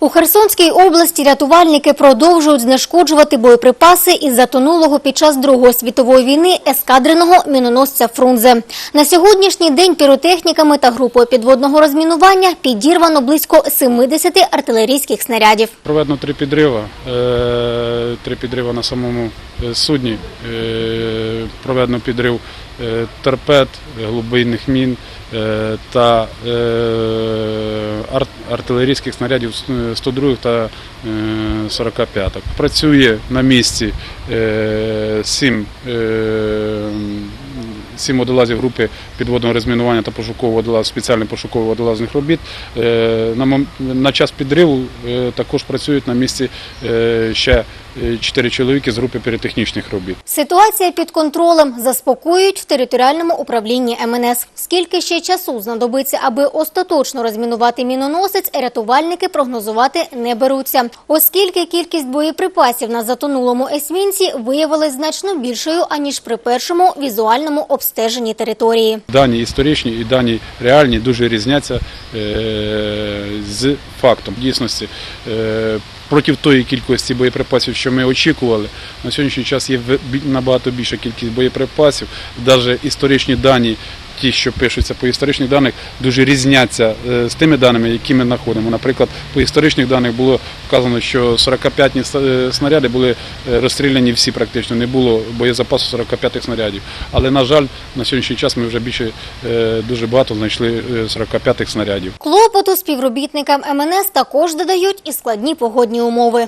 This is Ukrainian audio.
У Херсонській області рятувальники продовжують знешкоджувати боєприпаси із затонулого під час Другої світової війни ескадреного міноносця Фрунзе. На сьогоднішній день піротехніками та групою підводного розмінування підірвано близько 70 артилерійських снарядів. Проведено три підрива. Е, Три підрива на самому е, судні. Е, Проведено підрив торпед, глибинних мін та артилерійських снарядів е, 102 та 45. Працює на місці е, сім е, Сім водолазів групи підводного розмінування та пошукового водолазу, спеціальних пошукових водолазних робіт. Е, На, час підриву е, також працюють на місці е, ще е, чотири чоловіки з групи піротехнічних робіт. Ситуація під контролем заспокоюють в територіальному управлінні МНС. Скільки ще часу знадобиться, аби остаточно розмінувати міноносець, рятувальники прогнозувати не беруться, оскільки кількість боєприпасів на затонулому есмінці виявилась значно більшою аніж при першому візуальному обстеженні території. Дані історичні і дані реальні дуже різняться е, з фактом. В дійсності е, проти тої кількості боєприпасів, що ми очікували, на сьогоднішній час є набагато більша кількість боєприпасів. Навіть історичні дані, ті, що пишуться по історичних даних, дуже різняться е, з тими даними, які ми знаходимо. Наприклад, по історичних даних було вказано, що 45 е, снаряди були е, розстріляні всі практично, не було боєзапасу 45 снарядів. Але, на жаль, на сьогоднішній час ми вже більше дуже багато знайшли 45 снарядів. Клопоту співробітникам МНС також додають і складні погодні умови.